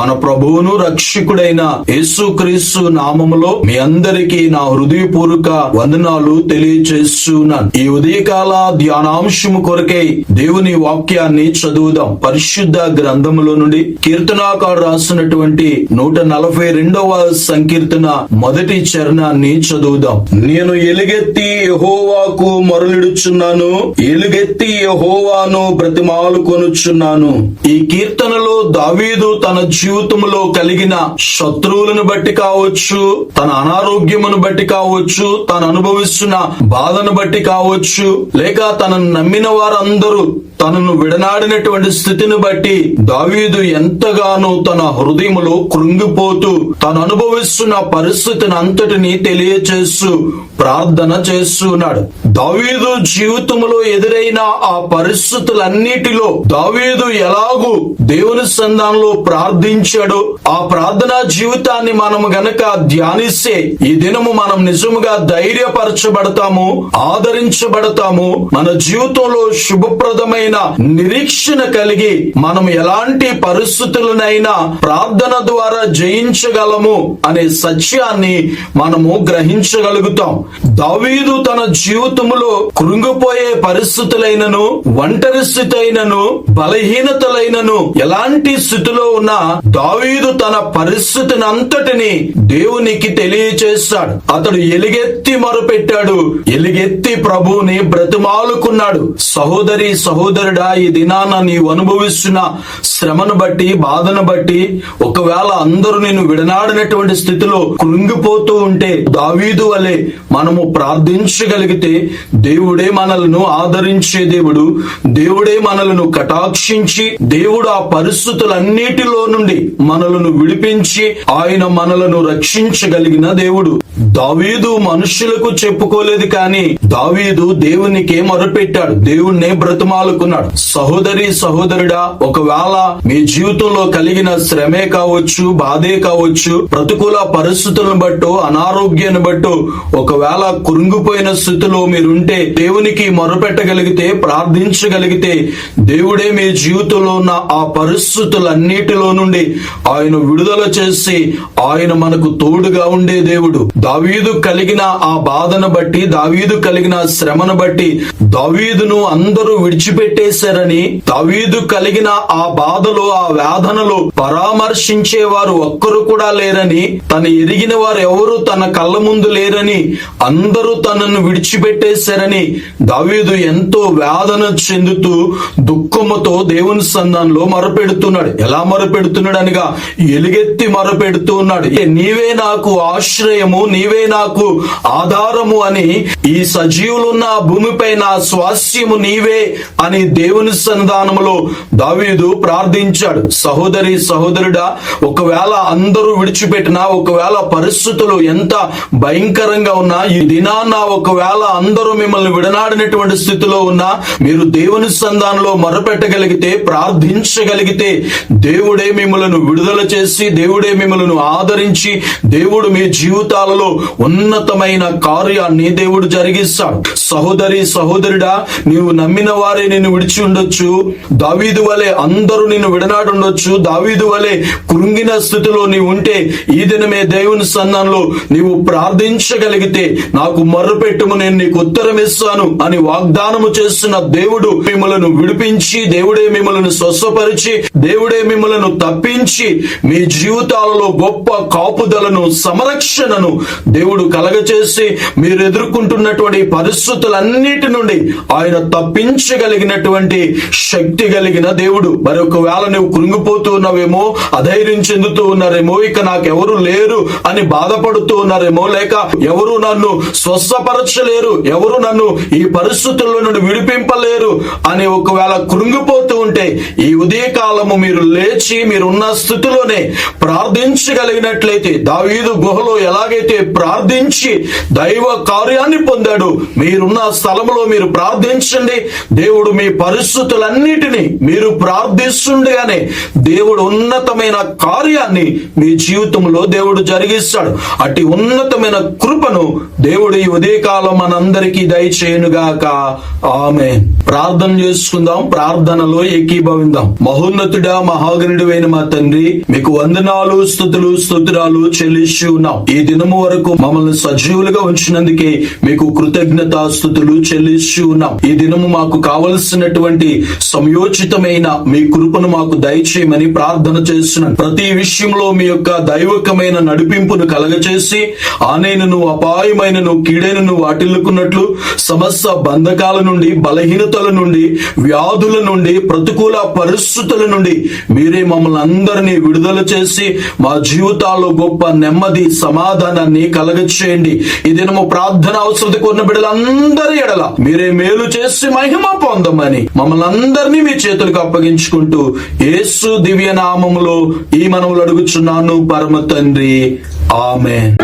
మన ప్రభువును రక్షకుడైన యేసుక్రీస్తు నామములో మీ అందరికీ నా హృదయపూర్వక వందనాలు తెలియచేస్తున్నాను. ఈ ఉదయకాల ధ్యానాంశము కొరకై దేవుని వాక్యాన్ని చదువుదాం. పరిశుద్ధ గ్రంథములో నుండి కీర్తనాకారు రాసినటువంటి నూట నలభై రెండవ సంకీర్తన మొదటి చరణాన్ని చదువుదాం. నేను ఎలుగెత్తి యహోవాకు మరలిడుచున్నాను. ఎలుగెత్తి యహోవాను బ్రతిమాలు కొనుచున్నాను ఈ కీర్తనలో దావీదు తన జీవితంలో కలిగిన శత్రువులను బట్టి కావచ్చు తన అనారోగ్యమును బట్టి కావచ్చు తను అనుభవిస్తున్న బాధను బట్టి కావచ్చు లేక తనను నమ్మిన వారందరూ తనను విడనాడినటువంటి స్థితిని బట్టి దావీదు ఎంతగానో తన హృదయములో కృంగిపోతూ తను అనుభవిస్తున్న పరిస్థితిని అంతటిని తెలియచేస్తూ ప్రార్థన చేస్తున్నాడు దావీదు జీవితంలో ఎదురైన ఆ పరిస్థితులన్నిటిలో దావీదు ఎలాగూ దేవుని సంధానంలో ప్రార్థించాడో ఆ ప్రార్థనా జీవితాన్ని మనం గనక ధ్యానిస్తే ఈ దినము మనం నిజముగా ధైర్యపరచబడతాము ఆదరించబడతాము మన జీవితంలో శుభప్రదమైన నిరీక్షణ కలిగి మనం ఎలాంటి పరిస్థితులనైనా ప్రార్థన ద్వారా జయించగలము అనే సత్యాన్ని మనము గ్రహించగలుగుతాం. దావీదు తన జీవితంలో కృంగిపోయే పరిస్థితులైనను ఒంటరి స్థితి అయినను బలహీనతలైనను ఎలాంటి స్థితిలో ఉన్నా దావీదు తన పరిస్థితిని అంతటిని దేవునికి తెలియచేస్తాడు. అతడు ఎలుగెత్తి మొరపెట్టాడు. ఎలుగెత్తి ప్రభువుని బ్రతిమాలుకున్నాడు. సహోదరి సహోదరుడా ఈ దినాన నీవు అనుభవిస్తున్న శ్రమను బట్టి బాధను బట్టి ఒకవేళ అందరూ నేను విడనాడినటువంటి స్థితిలో కృంగిపోతూ ఉంటే దావీదు వలె మనము ప్రార్థించగలిగితే దేవుడే మనలను ఆదరించే దేవుడు దేవుడే మనలను కటాక్షించి దేవుడు ఆ పరిస్థితులన్నిటిలో నుండి మనలను విడిపించి ఆయన మనలను రక్షించగలిగిన దేవుడు. దావీదు మనుషులకు చెప్పుకోలేదు కానీ దావీదు దేవునికే మొరపెట్టాడు. దేవుణ్ణే బ్రతమాలుకున్నాడు. సహోదరి సహోదరుడా ఒకవేళ మీ జీవితంలో కలిగిన శ్రమే కావచ్చు బాధే కావచ్చు ప్రతికూల పరిస్థితులను బట్టో అనారోగ్యాన్ని బట్టో ఒకవేళ కురుంగిపోయిన స్థితిలో మీరుంటే దేవునికి మొరపెట్టగలిగితే ప్రార్థించగలిగితే దేవుడే మీ జీవితంలో ఉన్న ఆ పరిస్థితులన్నిటిలో నుండి ఆయన విడుదల చేసి ఆయన మనకు తోడుగా ఉండే దేవుడు. దావీదు కలిగిన ఆ బాధను బట్టి దావీదు కలిగిన శ్రమను బట్టి దావీదును అందరూ విడిచిపెట్టేశారని దావీదు కలిగిన ఆ బాధలో ఆ వేదనలో పరామర్శించే వారు ఒక్కరు కూడా లేరని తను ఎరిగిన వారు ఎవరు తన కళ్ళ ముందు లేరని అందరూ తనను విడిచిపెట్టేశారని దావీదు ఎంతో వేదన చెందుతూ దుఃఖముతో దేవుని సంధానంలో మరపెడుతున్నాడు. ఎలా మరపెడుతున్నాడు అనగా ఎలుగెత్తి మరపెడుతున్నాడు "ఏ నీవే నాకు ఆశ్రయము నీవే నాకు ఆధారము అని ఈ సజీవులున్న భూమిపై నా స్వాస్యము నీవే అని దేవుని సంధానములో దావీదు ప్రార్థించాడు. సహోదరి సహోదరుడా ఒకవేళ అందరూ విడిచిపెట్టినా ఒకవేళ పరిస్థితులు ఎంత భయంకరంగా ఉన్నా ఈ దినాన్న ఒకవేళ అందరూ మిమ్మల్ని విడనాడినటువంటి స్థితిలో ఉన్నా మీరు దేవుని సంధానంలో మొరపెట్టగలిగితే ప్రార్థించగలిగితే దేవుడే మిమ్మలను విడుదల చేసి దేవుడే మిమ్మలను ఆదరించి దేవుడు మీ జీవితాలలో ఉన్నతమైన కార్యాన్ని దేవుడు జరిగిస్తాడు. సహోదరి సహోదరుడా నీవు నమ్మిన వారే నిన్ను విడిచి ఉండొచ్చు. దావీదు వలె అందరూ నిన్ను విడనాడు ఉండొచ్చు. దావీదు వలె కృంగిన స్థితిలో నీవు ఉంటే ఈ దినమే దేవుని సన్నంలో నీవు ప్రార్థించగలిగితే నాకు మర్రపెట్టుము నేను నీకు ఉత్తరం ఇస్తాను అని వాగ్దానము చేస్తున్న దేవుడు మిమ్మలను విడిపించి దేవుడే మిమ్మలను స్వస్థపరిచి దేవుడే మిమ్మలను తప్పించి మీ జీవితాలలో గొప్ప కాపుదలను సంరక్షణను దేవుడు కలగచేసి మీరు ఎదుర్కొంటున్నటువంటి పరిస్థితులన్నిటి నుండి ఆయన తప్పించగలిగినటువంటి శక్తి కలిగిన దేవుడు. మరి ఒకవేళ నువ్వు కృంగిపోతూ ఉన్నావేమో అధైర్యం చెందుతూ ఉన్నారేమో ఇక నాకెవరు లేరు అని బాధపడుతూ ఉన్నారేమో లేక ఎవరు నన్ను స్వస్థపరచలేరు ఎవరు నన్ను ఈ పరిస్థితుల్లో నుండి విడిపింపలేరు అని ఒకవేళ కృంగిపోతూ ఉంటే ఈ ఉదయకాలము మీరు లేచి మీరున్న స్థితిలోనే ప్రార్థించగలిగినట్లయితే దావీదు గుహలో ఎలాగైతే ప్రార్థించి దైవ కార్యాన్ని పొందాడు. మీరున్న స్థలంలో మీరు ప్రార్థించండి. దేవుడు మీ పరిస్థితులన్నిటినీ మీరు ప్రార్థిస్తుండగానే దేవుడు ఉన్నతమైన కార్యాన్ని మీ జీవితంలో దేవుడు జరిగిస్తాడు. అటు ఉన్నతమైన కృపను దేవుడు ఈ ఉదయకాలం మనందరికీ దయచేయునుగాక. ఆమె ప్రార్థన చేసుకుందాం. ప్రార్థనలో ఏకీభవిందాం. మహోన్నతుడా మహాగణుడైన మా తండ్రి మీకు వందనాలు స్థుతులు స్తోత్రాలు చెల్లిస్తూ ఉన్నాం. ఈ దినము వరకు మమ్మల్ని సజీవులుగా ఉంచినందుకే మీకు కృతజ్ఞత స్థుతులు చెల్లిస్తూ ఉన్నాం. ఈ దినము మాకు కావలసినటువంటి సంయోచితమైన మీ కృపను మాకు దయచేయమని ప్రార్థన చేస్తున్నాను ప్రతి విషయంలో మీ యొక్క దైవకమైన నడిపింపును కలగచేసి ఆనేను అపాయమైనను కీడైనను వాటిల్లుకున్నట్లు సమస్త బంధకాల నుండి బలహీనతల నుండి వ్యాధుల నుండి ప్రతికూల పరిస్థితుల నుండి మీరే మమ్మల్ని అందరినీ విడుదల చేసి మా జీవితాల్లో గొప్ప నెమ్మది సమాధానాన్ని కలగచేయండి ఈ దినము ప్రార్థన అవసరత కొన్న బిడ్డలందరి ఎడల మీరే మేలు చేసి మహిమ పొందమని మమ్మల్ని అందరినీ మీ చేతులకు అప్పగించుకుంటూ యేసు దివ్య నామములో ఈ మనములు అడుగుచున్నాను పరమ తండ్రి. ఆమె